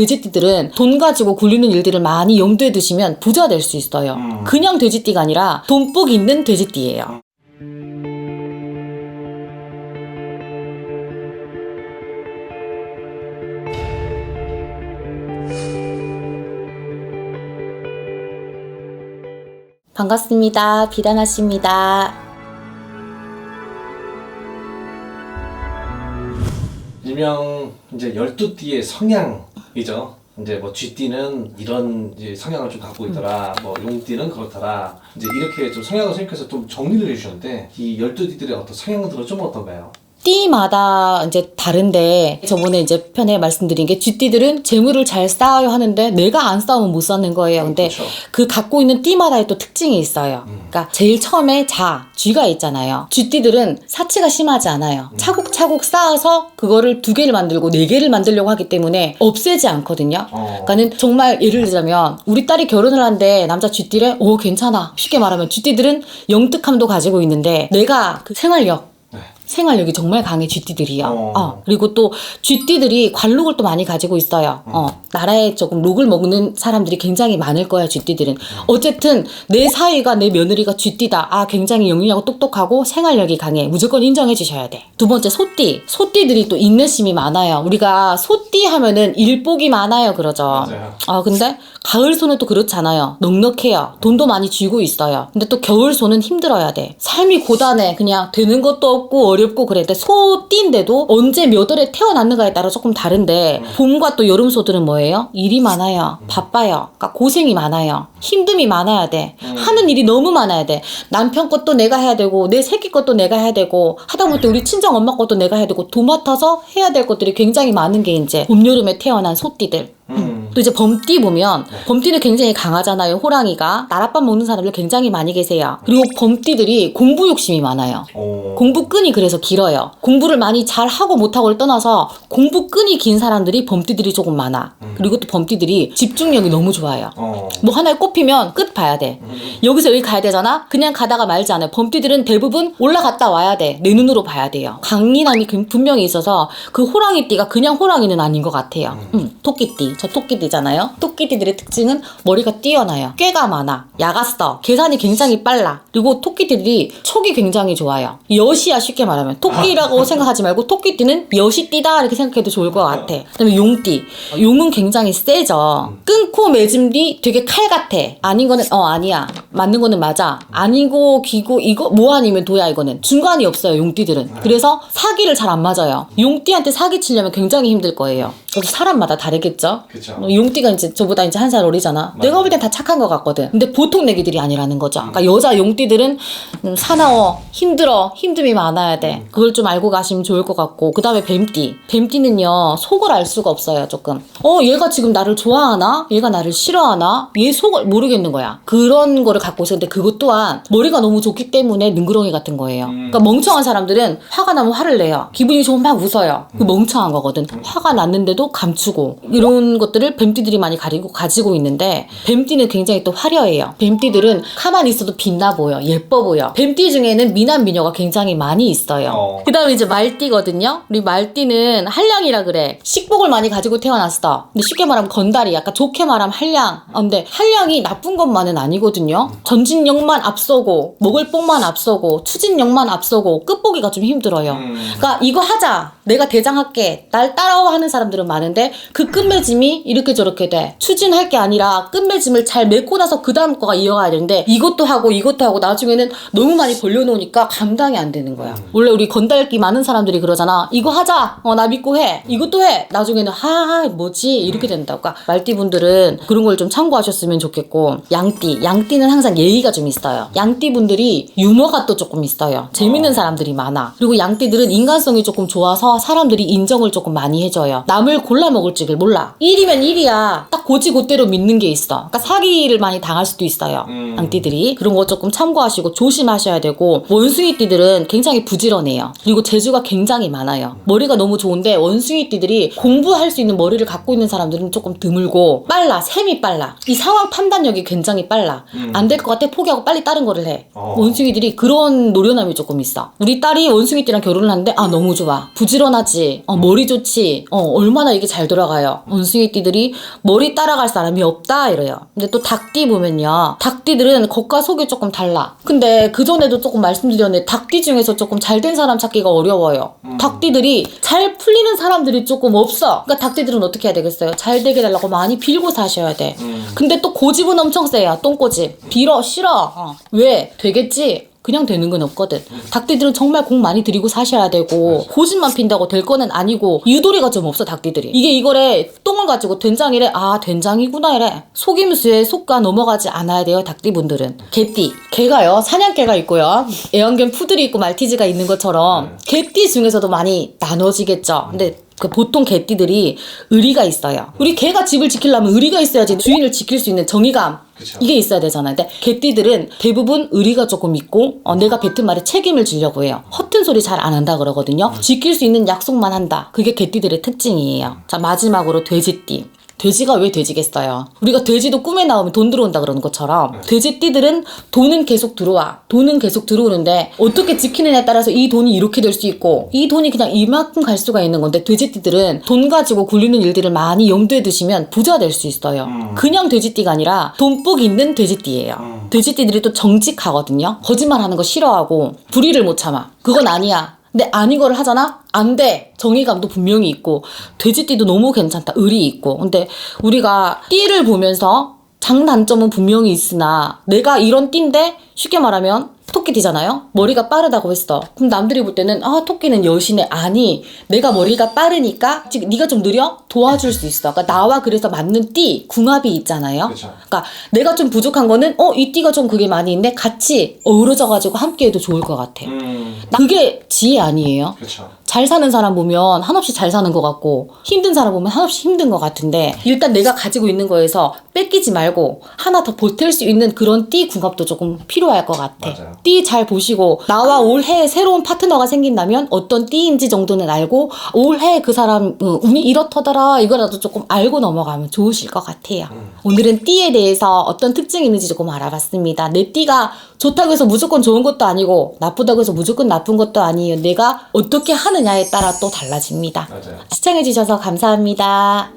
돼지띠들은 돈 가지고 굴리는 일들을 많이 염두에 두시면 부자 될 수 있어요. 음. 그냥 돼지띠가 아니라 돈복 있는 돼지띠예요. 반갑습니다. 비단아 씨입니다. 일명 이제 12띠의 성향 이죠. 이제 뭐 쥐띠는 이런 이제 성향을 좀 갖고 있더라. 뭐 용띠는 그렇더라. 이제 이렇게 좀 성향을 선생님께서 좀 정리를 해주셨는데 이 12띠들의 어떤 성향들은 좀 어떤가요? 띠마다 이제 다른데 저번에 이제 편에 말씀드린 게 쥐띠들은 재물을 잘 쌓아야 하는데 내가 안 쌓으면 못 쌓는 거예요. 근데 그렇죠. 그 갖고 있는 띠마다의 또 특징이 있어요. 그러니까 제일 처음에 자, 쥐가 있잖아요. 쥐띠들은 사치가 심하지 않아요. 차곡차곡 쌓아서 그거를 두 개를 만들고 네 개를 만들려고 하기 때문에 없애지 않거든요. 어. 그러니까는 정말 예를 들자면 우리 딸이 결혼을 한데 남자 쥐띠를 오 괜찮아 쉽게 말하면 쥐띠들은 영특함도 가지고 있는데 내가 그 생활력 네. 생활력이 정말 강해 쥐띠들이요. 어. 어. 그리고 또 쥐띠들이 관록을 또 많이 가지고 있어요. 어. 나라에 조금 록을 먹는 사람들이 굉장히 많을 거야 쥐띠들은. 어쨌든 내 사위가 내 며느리가 쥐띠다. 아 굉장히 영리하고 똑똑하고 생활력이 강해. 무조건 인정해 주셔야 돼. 두 번째 소띠. 소띠들이 또 인내심이 많아요. 우리가 소띠 하면은 일복이 많아요 그러죠. 맞아요. 아 근데 가을 소는 또 그렇잖아요. 넉넉해요. 돈도 많이 쥐고 있어요. 근데 또 겨울 소는 힘들어야 돼. 삶이 고단해. 그냥 되는 것도 없고 어렵고 그래. 근데 소띠인데도 언제 몇 월에 태어났는가에 따라 조금 다른데 봄과 또 여름 소들은 뭐예요? 일이 많아요. 바빠요. 그러니까 고생이 많아요. 힘듦이 많아야 돼. 하는 일이 너무 많아야 돼. 남편 것도 내가 해야 되고 내 새끼 것도 내가 해야 되고 하다못해 우리 친정 엄마 것도 내가 해야 되고 도맡아서 해야 될 것들이 굉장히 많은 게 이제 봄 여름에 태어난 소띠들. 음. 또 이제 범띠 보면 범띠는 굉장히 강하잖아요. 호랑이가 나랏밥 먹는 사람들 굉장히 많이 계세요. 그리고 범띠들이 공부 욕심이 많아요. 어. 공부 끈이 그래서 길어요. 공부를 많이 잘 하고 못 하고를 떠나서 공부 끈이 긴 사람들이 범띠들이 조금 많아. 그리고 또 범띠들이 집중력이 너무 좋아요. 어. 뭐 하나에 꼽히면 끝 봐야 돼. 여기서 여기 가야 되잖아? 그냥 가다가 말지 않아요. 범띠들은 대부분 올라갔다 와야 돼. 내 눈으로 봐야 돼요. 강인함이 그- 분명히 있어서 그 호랑이띠가 그냥 호랑이는 아닌 것 같아요. 음, 토끼띠. 저 토끼 띠잖아요. 토끼띠들의 특징은 머리가 뛰어나요. 꾀가 많아. 야갔어. 계산이 굉장히 빨라. 그리고 토끼띠들이 촉이 굉장히 좋아요. 여시야 쉽게 말하면. 토끼라고 생각하지 말고 토끼띠는 여시띠다 이렇게 생각해도 좋을 것 같아. 그다음에 용띠. 용은 굉장히 세죠. 끊고 맺은 뒤 되게 칼 같아. 아닌 거는 어 아니야. 맞는 거는 맞아. 아니고 기고 이거 뭐 아니면 도야 이거는. 중간이 없어요 용띠들은. 그래서 사기를 잘 안 맞아요. 용띠한테 사기 치려면 굉장히 힘들 거예요. 그것도 사람마다 다르겠죠. 그쵸. 어, 용띠가 이제 저보다 이제 한 살 어리잖아. 내가 볼 땐 다 착한 것 같거든. 근데 보통 내기들이 아니라는 거죠. 그러니까 여자 용띠 들은 음, 사나워, 힘들어, 힘듦이 많아야 돼. 그걸 좀 알고 가시면 좋을 것 같고. 그 다음에 뱀띠. 뱀띠는요, 속을 알 수가 없어요, 조금. 어, 얘가 지금 나를 좋아하나? 얘가 나를 싫어하나? 얘 속을 모르겠는 거야. 그런 거를 갖고 있었는데 그것 또한 머리가 너무 좋기 때문에 능구렁이 같은 거예요. 그러니까 멍청한 사람들은 화가 나면 화를 내요. 기분이 좋으면 막 웃어요. 그 멍청한 거거든. 화가 났는데도 감추고. 이런 것들을 뱀띠들이 많이 가리고 가지고 있는데 뱀띠는 굉장히 또 화려해요. 뱀띠들은 가만히 있어도 빛나 보여. 예뻐 보여. 뱀띠 중에는 미남 미녀가 굉장히 많이 있어요. 어. 그 다음에 이제 말띠거든요. 우리 말띠는 한량이라 그래. 식복을 많이 가지고 태어났어. 근데 쉽게 말하면 건달이 약간 좋게 말하면 한량. 어, 근데 한량이 나쁜 것만은 아니거든요. 전진력만 앞서고 먹을 복만 앞서고 추진력만 앞서고 끝보기가 좀 힘들어요. 음. 그러니까 이거 하자. 내가 대장할게. 날 따라와 하는 사람들은 많은데 그 끝맺음이 이렇게 저렇게 돼. 추진할 게 아니라 끝맺음을 잘 맺고 나서 그 다음 거가 이어가야 되는데 이것도 하고 이것도 하고 나중에는 너무 많이 벌려놓으니까 감당이 안 되는 거야. 원래 우리 건달기 많은 사람들이 그러잖아. 이거 하자. 어, 나 믿고 해. 이것도 해. 나중에는 하, 뭐지? 이렇게 된다고. 그러니까 말띠 분들은 그런 걸 좀 참고하셨으면 좋겠고 양띠. 양띠는 항상 예의가 좀 있어요. 양띠 분들이 유머가 또 조금 있어요. 재밌는 사람들이 많아. 그리고 양띠들은 인간성이 조금 좋아서 사람들이 인정을 조금 많이 해줘요. 남을 골라 먹을 줄을 몰라. 1이면 1이야. 딱 고지고대로 믿는 게 있어. 그러니까 사기를 많이 당할 수도 있어요. 음. 양띠들이. 그런 거 조금 참 고하시고 조심하셔야 되고 원숭이띠들은 굉장히 부지런해요. 그리고 재주가 굉장히 많아요. 머리가 너무 좋은데 원숭이띠들이 공부할 수 있는 머리를 갖고 있는 사람들은 조금 드물고 빨라. 셈이 빨라. 이 상황 판단력이 굉장히 빨라. 안 될 것 같아 포기하고 빨리 다른 거를 해. 어. 원숭이들이 그런 노련함이 조금 있어. 우리 딸이 원숭이띠랑 결혼을 하는데 아 너무 좋아. 부지런하지, 어, 머리 좋지, 어, 얼마나 이게 잘 돌아가요. 원숭이 띠들이 머리 따라갈 사람이 없다 이래요. 근데 또 닭띠 보면요. 닭띠들은 겉과 속이 조금 달라. 근데 그 전에도 조금 말씀드렸는데 닭띠 중에서 조금 잘 된 사람 찾기가 어려워요. 닭띠들이 잘 풀리는 사람들이 조금 없어. 그러니까 닭띠들은 어떻게 해야 되겠어요? 잘 되게 달라고 많이 빌고 사셔야 돼. 근데 또 고집은 엄청 세요. 똥꼬집. 빌어 싫어. 어. 왜? 되겠지. 그냥 되는 건 없거든. 닭띠들은 정말 공 많이 들이고 사셔야 되고 고집만 핀다고 될 거는 아니고 유도리가 좀 없어 닭띠들이. 이게 이거래 똥을 가지고 된장이래 아 된장이구나 이래. 속임수에 속가 넘어가지 않아야 돼요 닭띠분들은. 개띠 개가요 사냥개가 있고요 애완견 푸들이 있고 말티즈가 있는 것처럼 개띠 중에서도 많이 나눠지겠죠. 근데 그 보통 개띠들이 의리가 있어요. 우리 개가 집을 지키려면 의리가 있어야지 주인을 지킬 수 있는 정의감 그쵸. 이게 있어야 되잖아요. 근데 개띠들은 대부분 의리가 조금 있고 어, 내가 뱉은 말에 책임을 지려고 해요. 허튼 소리 잘 안 한다 그러거든요. 지킬 수 있는 약속만 한다. 그게 개띠들의 특징이에요. 자 마지막으로 돼지띠. 돼지가 왜 돼지겠어요? 우리가 돼지도 꿈에 나오면 돈 들어온다 그러는 것처럼 돼지띠들은 돈은 계속 들어와. 돈은 계속 들어오는데 어떻게 지키느냐에 따라서 이 돈이 이렇게 될 수 있고 이 돈이 그냥 이만큼 갈 수가 있는 건데 돼지띠들은 돈 가지고 굴리는 일들을 많이 염두에 두시면 부자 될 수 있어요. 그냥 돼지띠가 아니라 돈복 있는 돼지띠예요. 돼지띠들이 또 정직하거든요. 거짓말하는 거 싫어하고 불의를 못 참아. 그건 아니야. 근데 아닌 거를 하잖아? 안 돼. 정의감도 분명히 있고 돼지띠도 너무 괜찮다. 의리 있고. 근데 우리가 띠를 보면서 장단점은 분명히 있으나 내가 이런 띠인데 쉽게 말하면 토끼띠잖아요. 머리가 빠르다고 했어. 그럼 남들이 볼 때는 아 토끼는 여신의 아니 내가 머리가 빠르니까 지금 네가 좀 느려 도와줄 수 있어. 그러니까 나와 그래서 맞는 띠 궁합이 있잖아요. 그쵸. 그러니까 내가 좀 부족한 거는 어 이 띠가 좀 그게 많이 있는데 같이 어우러져 가지고 함께해도 좋을 것 같아. 음, 그게 지혜 아니에요. 그렇죠. 잘 사는 사람 보면 한없이 잘 사는 것 같고 힘든 사람 보면 한없이 힘든 것 같은데 일단 내가 가지고 있는 거에서 뺏기지 말고 하나 더 보탤 수 있는 그런 띠 궁합도 조금 필요할 것 같아. 띠 잘 보시고 나와 올해 새로운 파트너가 생긴다면 어떤 띠인지 정도는 알고 올해 그 사람 어, 운이 이렇더더라 이거라도 조금 알고 넘어가면 좋으실 것 같아요. 오늘은 띠에 대해서 어떤 특징이 있는지 조금 알아봤습니다. 내 띠가 좋다고 해서 무조건 좋은 것도 아니고 나쁘다고 해서 무조건 나쁜 것도 아니에요. 내가 어떻게 하느냐에 따라 또 달라집니다. 맞아요. 시청해주셔서 감사합니다.